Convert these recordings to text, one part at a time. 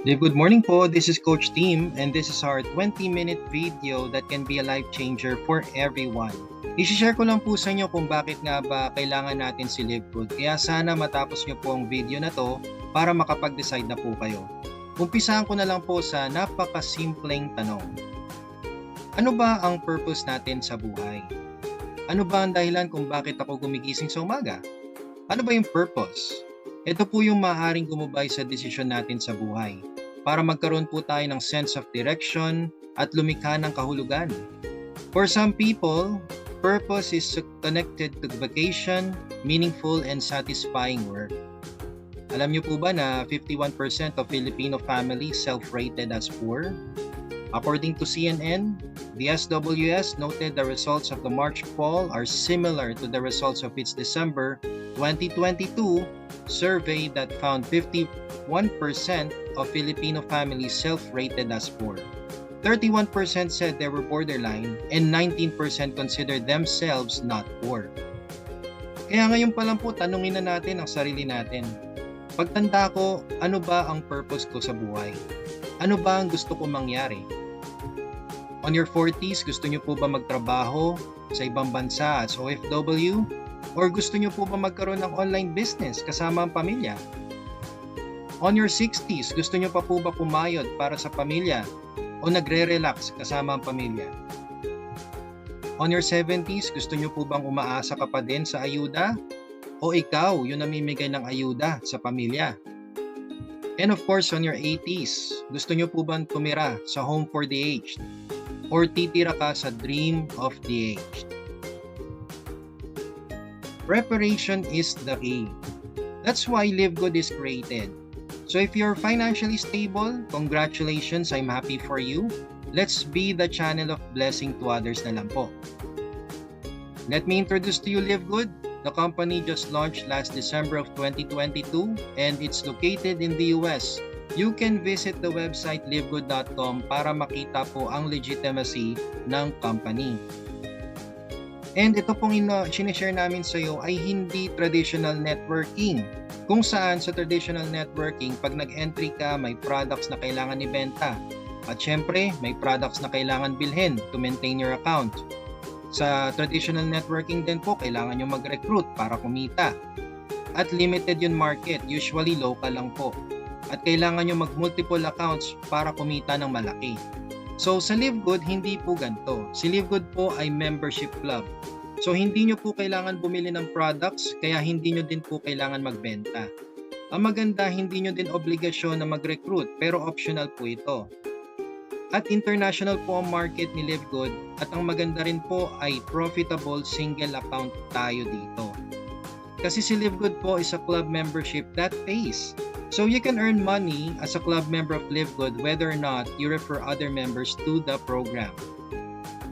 Good morning po. This is Coach Team and this is our 20-minute video that can be a life changer for everyone. I-share ko lang po sa inyo kung bakit nga ba kailangan natin si Live Good. Kaya sana matapos nyo po ang video na to para makapag-decide na po kayo. Umpisahan ko na lang po sa napakasimpleng tanong. Ano ba ang purpose natin sa buhay? Ano ba ang dahilan kung bakit ako gumigising sa umaga? Ano ba yung purpose? Ito po yung maaaring gumabay sa desisyon natin sa buhay para magkaroon po tayo ng sense of direction at lumikha ng kahulugan. For some people, purpose is connected to vacation, meaningful and satisfying work. Alam niyo po ba na 51% of Filipino families self-rated as poor? According to CNN, the SWS noted the results of the March poll are similar to the results of its December 2022 survey that found 51% of Filipino families self-rated as poor. 31% said they were borderline and 19% considered themselves not poor. Kaya ngayon pa lang po tanungin na natin ang sarili natin. Pagtanda ko, ano ba ang purpose ko sa buhay? Ano ba ang gusto ko mangyari? On your 40s, gusto nyo po ba magtrabaho sa ibang bansa as OFW? Or gusto nyo po ba magkaroon ng online business kasama ang pamilya? On your 60s, gusto nyo pa po ba pumayod para sa pamilya o nagre-relax kasama ang pamilya? On your 70s, gusto nyo po bang umaasa ka pa din sa ayuda? O ikaw yung namimigay ng ayuda sa pamilya? And of course, on your 80s, gusto nyo po bang tumira sa home for the aged? Or titira ka sa dream of the aged? Preparation is the key. That's why Live Good is created. So if you're financially stable, congratulations, I'm happy for you. Let's be the channel of blessing to others na lang po. Let me introduce to you Live Good. The company just launched last December of 2022 and it's located in the US. You can visit the website livegood.com para makita po ang legitimacy ng company. And ito pong ino, sinishare namin sa iyo ay hindi traditional networking. Kung saan sa traditional networking, pag nag-entry ka, may products na kailangan ibenta. At syempre, may products na kailangan bilhin to maintain your account. Sa traditional networking din po, kailangan nyo mag-recruit para kumita. At limited yung market, usually local lang po. At kailangan nyo mag-multiple accounts para kumita ng malaki. So sa Live Good, hindi po ganito. Si Live Good po ay membership club. So hindi nyo po kailangan bumili ng products, kaya hindi nyo din po kailangan magbenta. Ang maganda, hindi nyo din obligasyon na mag-recruit, pero optional po ito. At international po ang market ni Live Good at ang maganda rin po ay profitable single account tayo dito. Kasi si Live Good po is a club membership that pays. So you can earn money as a club member of Live Good whether or not you refer other members to the program.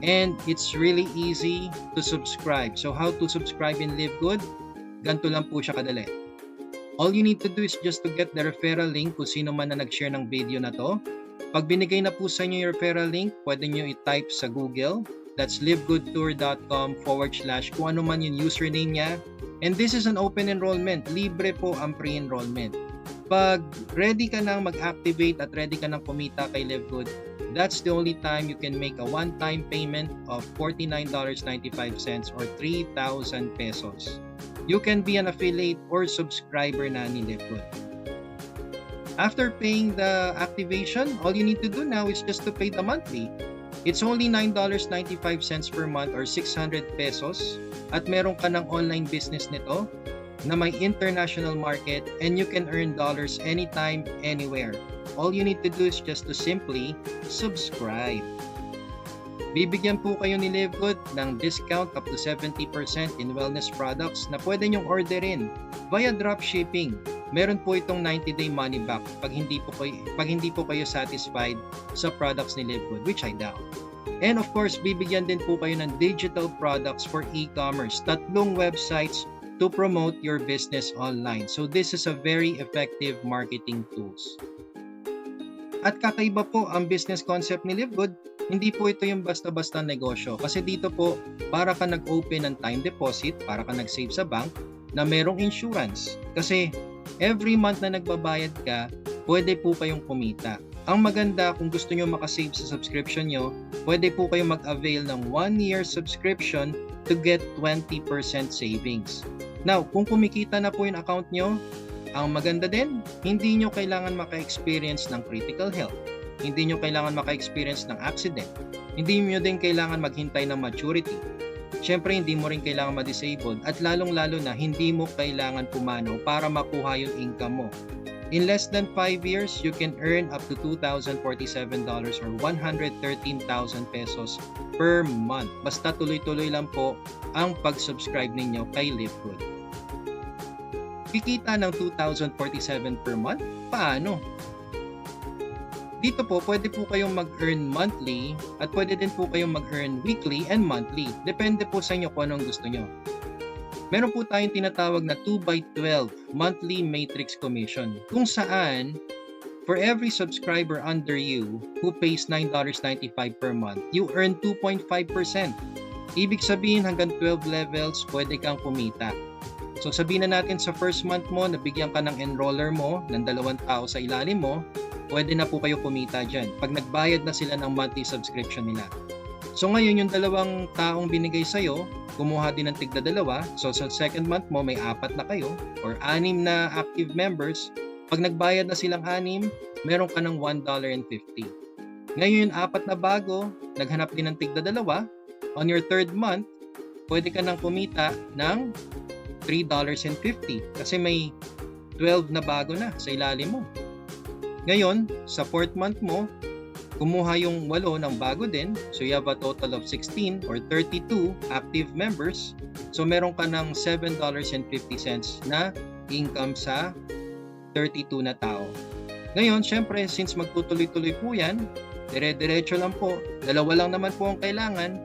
And it's really easy to subscribe. So how to subscribe in Live Good? Ganto lang po siya kadali. All you need to do is just to get the referral link kung sino man na nag-share ng video na to. Pag binigay na po sa inyo yung referral link, pwede nyo i-type sa Google. That's livegoodtour.com forward slash kung ano man yung username niya. And this is an open enrollment. Libre po ang pre-enrollment. Pag ready ka nang mag-activate at ready ka nang kumita kay LiveGood, that's the only time you can make a one-time payment of $49.95 or 3,000 pesos. You can be an affiliate or subscriber na ni LiveGood. After paying the activation, all you need to do now is just to pay the monthly. It's only $9.95 per month or 600 pesos at meron ka ng online business nito na may international market and you can earn dollars anytime, anywhere. All you need to do is just to simply subscribe. Bibigyan po kayo ni LiveGood ng discount up to 70% in wellness products na pwede nyong orderin via dropshipping. Meron po itong 90-day money back pag hindi po kayo, pag hindi po kayo satisfied sa products ni LiveGood, which I doubt. And of course, bibigyan din po kayo ng digital products for e-commerce. Tatlong websites to promote your business online. So this is a very effective marketing tools. At kakaiba po ang business concept ni LiveGood, hindi po ito yung basta-basta negosyo. Kasi dito po, para ka nag-open ng time deposit, para ka nag-save sa bank, na merong insurance. Kasi every month na nagbabayad ka, pwede po kayong kumita. Ang maganda kung gusto nyo makasave sa subscription nyo, pwede po kayong mag-avail ng 1 year subscription to get 20% savings. Now, kung kumikita na po yung account nyo, ang maganda din, hindi nyo kailangan maka-experience ng critical health. Hindi nyo kailangan maka-experience ng accident. Hindi nyo din kailangan maghintay ng maturity. Siyempre, hindi mo rin kailangan ma-disabled at lalong-lalo na hindi mo kailangan pumanaw para makuha yung income mo. In less than 5 years, you can earn up to $2,047 or 113,000 pesos per month. Basta tuloy-tuloy lang po ang pag-subscribe ninyo kay LiveGood. Kikita ng 2,047 per month? Paano? Dito po, pwede po kayong mag-earn monthly at pwede din po kayong mag-earn weekly and monthly. Depende po sa inyo kung anong gusto nyo. Meron po tayong tinatawag na 2x12 monthly matrix commission kung saan for every subscriber under you who pays $9.95 per month, you earn 2.5%. Ibig sabihin hanggang 12 levels, pwede kang kumita. So sabihin na natin sa first month mo, nabigyan ka ng enroller mo, ng dalawang tao sa ilalim mo, pwede na po kayo kumita dyan. Pag nagbayad na sila ng monthly subscription nila. So ngayon yung dalawang taong binigay sa'yo, kumuha din ng tigda dalawa. So sa second month mo, may apat na kayo or anim na active members. Pag nagbayad na silang anim, meron ka ng $1.50. Ngayon, apat na bago, naghanap din ng tigda dalawa. On your third month, pwede ka nang kumita ng $3.50 kasi may 12 na bago na sa ilalim mo. Ngayon, sa fourth month mo, kumuha yung walo ng bago din. So you have a total of 16 or 32 active members. So meron ka ng $7.50 na income sa 32 na tao. Ngayon, syempre, since magtutuloy-tuloy po yan, dire-diretso lang po, dalawa lang naman po ang kailangan,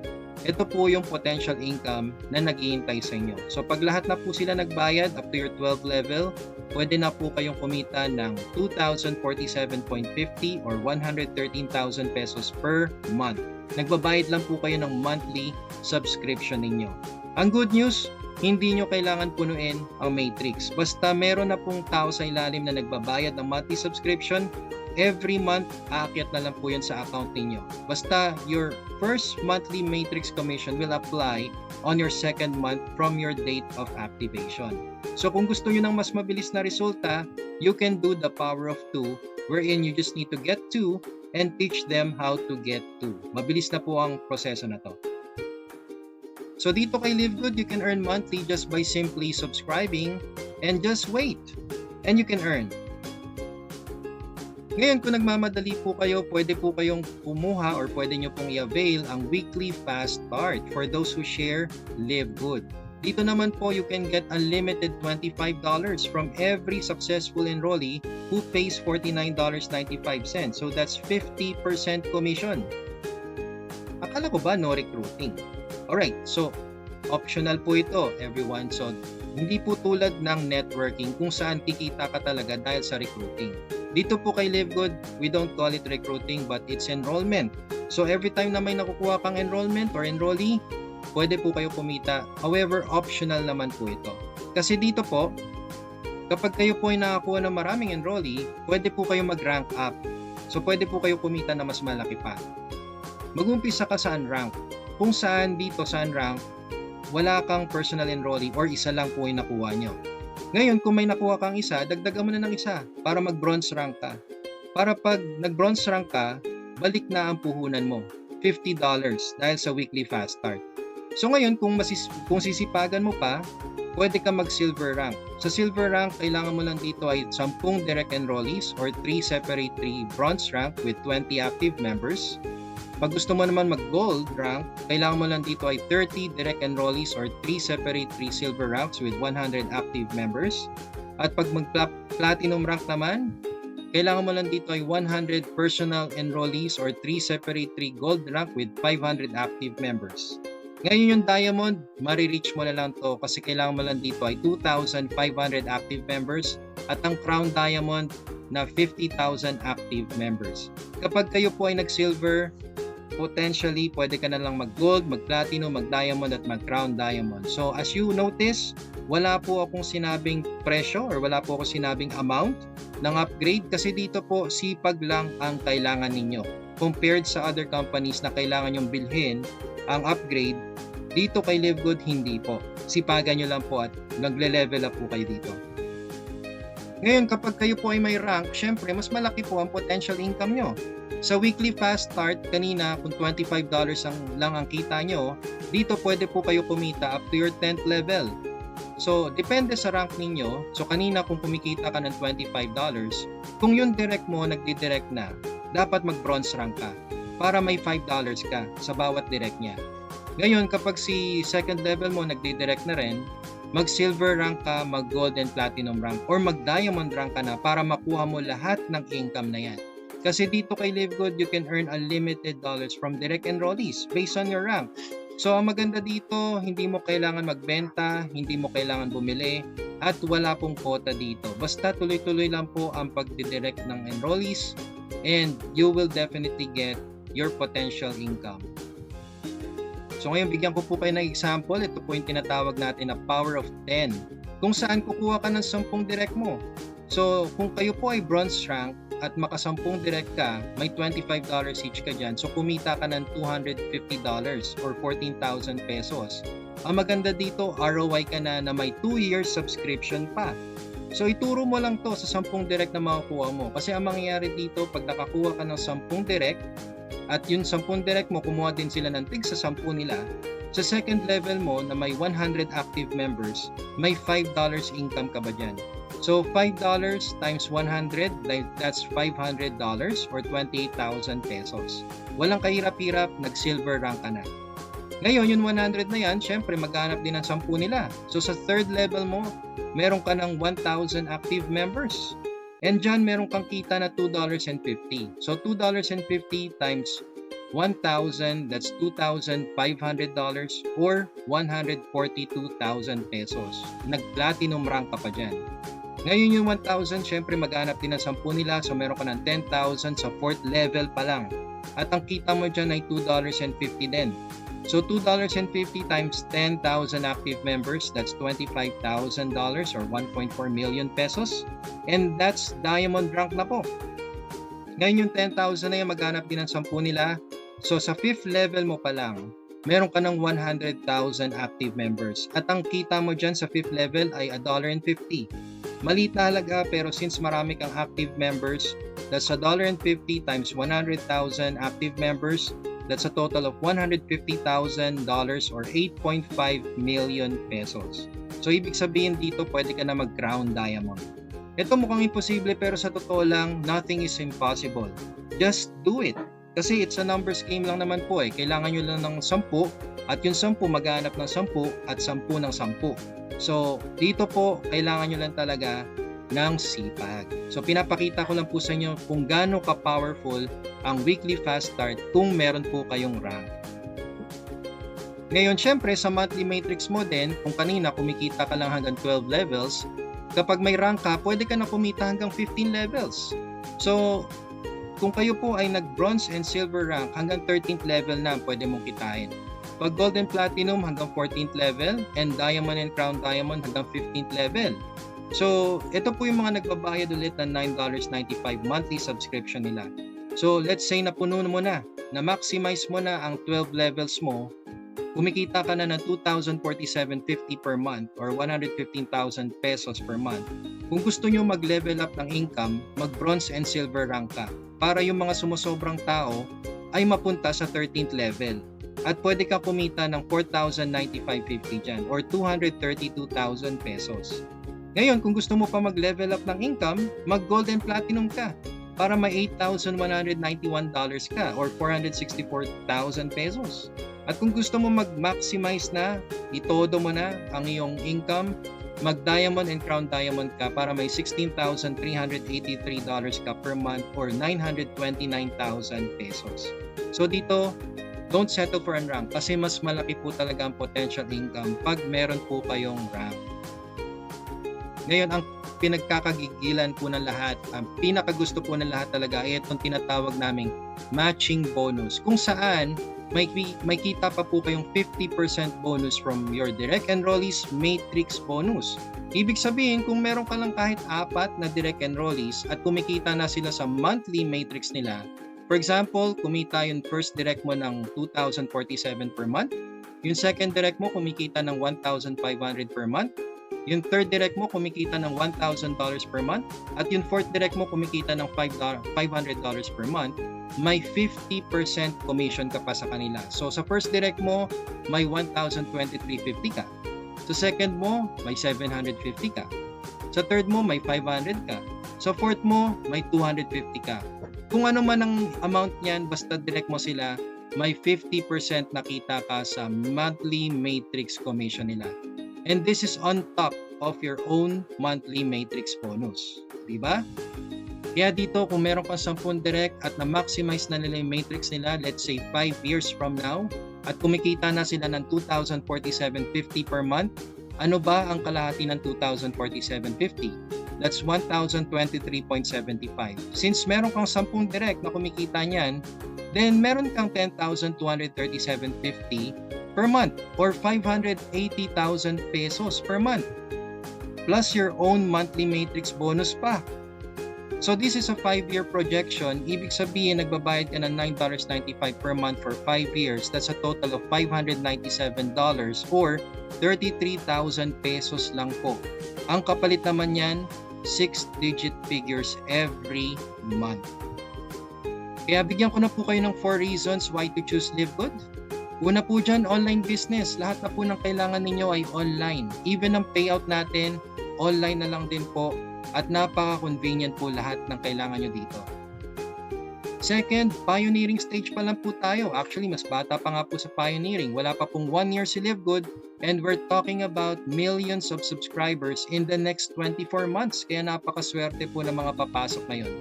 ito po yung potential income na naghihintay sa inyo. So pag lahat na po sila nagbayad up to your 12 level, pwede na po kayong kumita ng 2,047.50 or 113,000 pesos per month. Nagbabayad lang po kayo ng monthly subscription ninyo. Ang good news, hindi nyo kailangan punuin ang matrix. Basta meron na pong tao sa ilalim na nagbabayad ng monthly subscription, every month, aakyat na lang po yun sa account ninyo. Basta your first monthly matrix commission will apply on your second month from your date of activation. So kung gusto nyo ng mas mabilis na resulta, you can do the power of 2 wherein you just need to get 2 and teach them how to get 2. Mabilis na po ang proseso na to. So dito kay Live Good, you can earn monthly just by simply subscribing and just wait. And you can earn. Ngayon, kung nagmamadali po kayo, pwede po kayong kumuha or pwede nyo pong i-avail ang weekly fast start for those who share Live Good. Dito naman po, you can get unlimited $25 from every successful enrollee who pays $49.95. So that's 50% commission. Akala ko ba no recruiting? Alright, so optional po ito everyone. So hindi po tulad ng networking kung saan kikita ka talaga dahil sa recruiting. Dito po kay LiveGood, we don't call it recruiting but it's enrollment. So every time na may nakukuha kang enrollment or enrollee, pwede po kayo kumita. However, optional naman po ito. Kasi dito po, kapag kayo po ay nakakuha ng maraming enrollee, pwede po kayo mag-rank up. So pwede po kayo kumita na mas malaki pa. Mag-umpisa ka sa unrank. Kung saan dito sa unrank, wala kang personal enrollee or isa lang po yung nakuha nyo. Ngayon, kung may nakuha kang isa, dagdagan mo na ng isa para mag-bronze rank ka. Para pag nag-bronze rank ka, balik na ang puhunan mo. $50 dahil sa weekly fast start. So ngayon, kung, masis kung sisipagan mo pa, pwede ka mag-silver rank. Sa silver rank, kailangan mo lang dito ay 10 direct enrollees or 3 separate 3 bronze rank with 20 active members. Pag gusto mo naman mag-gold rank, kailangan mo lang dito ay 30 direct enrollees or 3 separate 3 silver ranks with 100 active members. At pag mag-platinum rank naman, kailangan mo lang dito ay 100 personal enrollees or 3 separate 3 gold rank with 500 active members. Ngayon yung diamond, marireach mo na lang to kasi kailangan mo lang dito ay 2,500 active members at ang crown diamond na 50,000 active members. Kapag kayo po ay nag-silver, potentially pwede ka na lang mag-gold, mag-platinum, mag-diamond at mag-crown diamond. So as you notice, wala po akong sinabing presyo or wala po akong sinabing amount ng upgrade kasi dito po sipag lang ang kailangan ninyo. Compared sa other companies na kailangan yung bilhin ang upgrade, dito kay Live Good hindi po. Sipagan nyo lang po at nagle-level up po kayo dito. Ngayon, kapag kayo po ay may rank, syempre, mas malaki po ang potential income nyo. Sa weekly fast start, kanina, kung $25 ang, lang ang kita nyo, dito pwede po kayo kumita up to your 10th level. So, depende sa rank ninyo. So, kanina kung kumikita ka ng $25, kung yung direct mo nagdi-direct na, dapat mag-bronze rank ka para may $5 ka sa bawat direct niya. Ngayon, kapag si second level mo nagdi-direct na rin, mag-silver rank ka, mag-gold and platinum rank, or mag-diamond rank ka na para makuha mo lahat ng income na yan. Kasi dito kay Live Good, you can earn unlimited dollars from direct enrollees based on your rank. So, ang maganda dito, hindi mo kailangan magbenta, hindi mo kailangan bumili, at wala pong quota dito. Basta tuloy-tuloy lang po ang pagdidirect ng enrollees and you will definitely get your potential income. So ngayon bigyan ko po kayo ng example. Ito po yung tinatawag natin na power of 10. Kung saan kukuha ka ng 10 direct mo. So kung kayo po ay bronze rank at makasampung direct ka, may $25 each ka dyan. So kumita ka ng $250 or 14,000 pesos. Ang maganda dito, ROI ka na na may 2 years subscription pa. So ituro mo lang to sa 10 direct na makukuha mo. Kasi ang mangyayari dito, pag nakakuha ka ng 10 direct, at yung 10 direct mo, kumuha din sila ng tig sa 10 nila. Sa second level mo na may 100 active members, may $5 income ka ba dyan? So $5 times 100, that's $500 or 28,000 pesos. Walang kahirap-hirap, nag-silver rank ka na. Ngayon, yung 100 na yan, syempre maghanap din ng 10 nila. So sa third level mo, meron ka ng 1,000 active members. And dyan, meron kang kita na $2.50. So, $2.50 times 1,000, that's $2,500 or 142,000 pesos. Nag-platinum rank ka pa dyan. Ngayon yung 1,000, syempre maghanap din ng 10 nila. So, meron ka ng 10,000 sa 4th level pa lang. At ang kita mo dyan ay $2.50 din. So $2.50 times 10,000 active members, that's $25,000 or 1.4 million pesos. And that's diamond rank na po. Ngayon yung 10,000 na yan, maghanap din ng 10 nila. So sa 5th level mo pa lang, meron ka ng 100,000 active members. At ang kita mo dyan sa 5th level ay $1.50. Maliit na halaga pero since marami kang active members, that's $1.50 times 100,000 active members, That's a total of $150,000 or 8.5 million pesos. So ibig sabihin dito pwede ka na mag-crown diamond. Ito mukhang imposible pero sa totoo lang, nothing is impossible. Just do it. Kasi it's a numbers game lang naman po eh. Kailangan nyo lang ng 10 at yung 10 maghanap ng 10 at 10 ng 10. So dito po, kailangan nyo lang talaga ng sipag. So pinapakita ko lang po sa inyo kung gaano ka-powerful ang weekly fast start kung meron po kayong rank. Ngayon, syempre sa monthly matrix mo din, kung kanina kumikita ka lang hanggang 12 levels, kapag may rank ka, pwede ka na kumita hanggang 15 levels. So, kung kayo po ay nag-bronze and silver rank, hanggang 13th level na pwede mong kitain. Pag gold and platinum hanggang 14th level, and diamond and crown diamond hanggang 15th level. So, ito po yung mga nagbabayad ulit ng $9.95 monthly subscription nila. So, let's say na puno mo na, na maximize mo na ang 12 levels mo, kumikita ka na ng 2,047.50 per month or 115,000 pesos per month. Kung gusto nyo mag-level up ng income, mag-bronze and silver rank ka para yung mga sumusobrang tao ay mapunta sa 13th level. At pwede ka kumita ng 4,095.50 dyan or 232,000 pesos. Ngayon, kung gusto mo pa mag-level up ng income, mag-gold and platinum ka para may $8,191 ka or 464,000 pesos. At kung gusto mo mag-maximize na, itodo mo na ang iyong income, mag-diamond and crown diamond ka para may $16,383 ka per month or 929,000 pesos. So dito, don't settle for an rank kasi mas malaki po talaga ang potential income pag meron po kayong rank. Ngayon, ang pinagkakagigilan po ng lahat, ang pinakagusto po ng lahat talaga ay itong tinatawag naming matching bonus. Kung saan may, may kita pa po kayong 50% bonus from your direct enrollees matrix bonus. Ibig sabihin, kung meron ka lang kahit apat na direct enrollees at kumikita na sila sa monthly matrix nila, for example, kumita yung first direct mo ng 2,047 per month, yung second direct mo kumikita ng 1,500 per month, yung third direct mo kumikita ng $1,000 per month, at yung fourth direct mo kumikita ng $5, $500 per month, may 50% commission ka pa sa kanila. So sa first direct mo, may 1,023.50 ka. Sa second mo, may 750 ka. Sa third mo, may 500 ka. Sa fourth mo, may 250 ka. Kung ano man ang amount niyan, basta direct mo sila, may 50% nakita ka sa monthly matrix commission nila. And this is on top of your own monthly matrix bonus. Di ba? Kaya dito, kung meron kang 10 direct at na-maximize na nila yung matrix nila, let's say 5 years from now, at kumikita na sila ng 2,047.50 per month, ano ba ang kalahati ng 2,047.50? That's 1,023.75. Since meron kang 10 direct na kumikita niyan, then meron kang 10,237.50 per month or 580,000 pesos per month. Plus your own monthly matrix bonus pa. So this is a 5-year projection. Ibig sabihin, nagbabayad ka ng $9.95 per month for 5 years. That's a total of $597 or 33,000 pesos lang po. Ang kapalit naman yan, 6-digit figures every month. Kaya bigyan ko na po kayo ng 4 reasons why to choose Live Good. Una po dyan, online business. Lahat na po ng kailangan ninyo ay online. Even ang payout natin, online na lang din po at napaka-convenient po lahat ng kailangan nyo dito. Second, pioneering stage pa lang po tayo. Actually, mas bata pa nga po sa pioneering. Wala pa pong 1 year si Live Good and we're talking about millions of subscribers in the next 24 months. Kaya napakaswerte po ng mga papasok ngayon.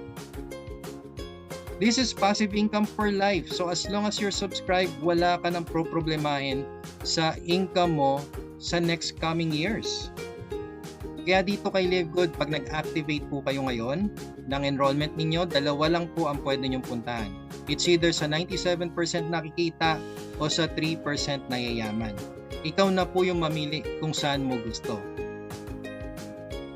This is passive income for life. So as long as you're subscribed, wala ka nang pro-problemahin sa income mo sa next coming years. Kaya dito kay Live Good, pag nag-activate po kayo ngayon ng enrollment ninyo, dalawa lang po ang pwede nyong puntahan. It's either sa 97% nakikita o sa 3% na yayaman. Ikaw na po yung mamili kung saan mo gusto.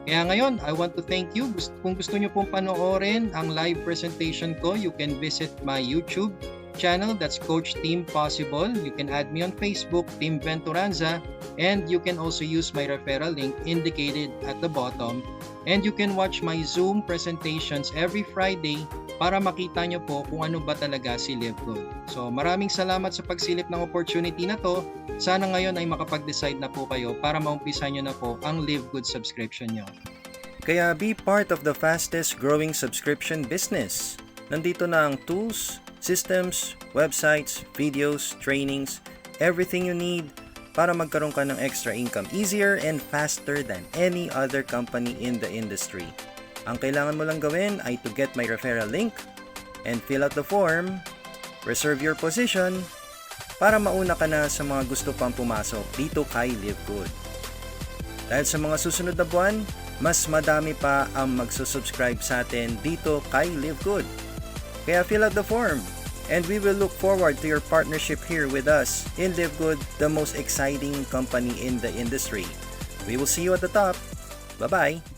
Kaya ngayon, I want to thank you. Kung gusto nyo pong panoorin ang live presentation ko, you can visit my YouTube channel. That's Coach Team Possible. You can add me on Facebook, Team Venturanza. And you can also use my referral link indicated at the bottom. And you can watch my Zoom presentations every Friday para makita nyo po kung ano ba talaga si Live Good. So maraming salamat sa pagsilip ng opportunity na to. Sana ngayon ay makapag-decide na po kayo para maumpisa nyo na po ang Live Good subscription nyo. Kaya be part of the fastest growing subscription business. Nandito na ang tools, systems, websites, videos, trainings, everything you need para magkaroon ka ng extra income easier and faster than any other company in the industry. Ang kailangan mo lang gawin ay to get my referral link and fill out the form, reserve your position, para mauna ka na sa mga gusto pang pumasok dito kay Live Good. Dahil sa mga susunod na buwan, mas madami pa ang magsusubscribe sa atin dito kay Live Good. Kaya fill out the form and we will look forward to your partnership here with us in Live Good, the most exciting company in the industry. We will see you at the top. Bye-bye.